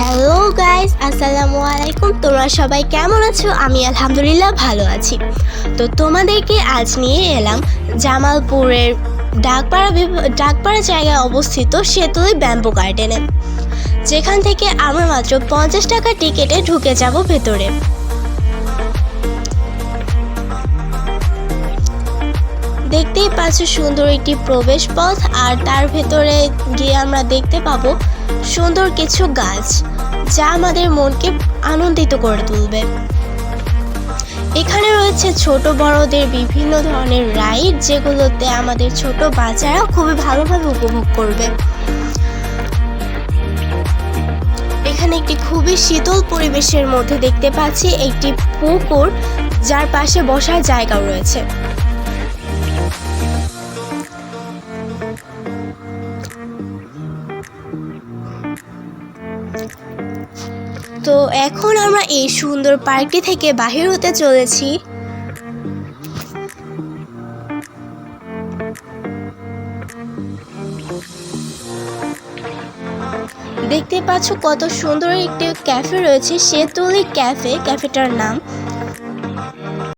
Hello guys আসসালামু আলাইকুম তোমরা সবাই কেমন আছো? আমি আলহামদুলিল্লাহ ভালো আছি। তো তোমাদেরকে আজ নিয়ে এলাম জামালপুরের ডাকপাড়া ডাকপাড়া জায়গায় অবস্থিত সেতুই ব্যাম্বু গার্ডেনে। যেখান থেকে আমরা মাত্র পঞ্চাশ টাকা টিকিটে ঢুকে যাব ভেতরে। দেখতেই পাচ্ছ সুন্দর একটি প্রবেশ পথ, আর তার ভেতরে গিয়ে আমরা দেখতে পাবো সুন্দর কিছু গাছ, যা আমাদের মনকে আনন্দিত করে তুলবে। এখানে রয়েছে ছোট বড়দের বিভিন্ন ধরনের রাইড, যেগুলোতে আমাদের ছোট বাচ্চারা খুবই ভালোভাবে উপভোগ করবে। এখানে একটি খুবই শীতল পরিবেশের মধ্যে দেখতে পাচ্ছি একটি পুকুর, যার পাশে বসার জায়গা রয়েছে। তো এখন আমরা এই সুন্দর পার্কটি থেকে বাহির হতে চলেছি। দেখতে পাচ্ছ কত সুন্দর একটি ক্যাফে রয়েছে, সেতুলি ক্যাফে, ক্যাফেটার নাম।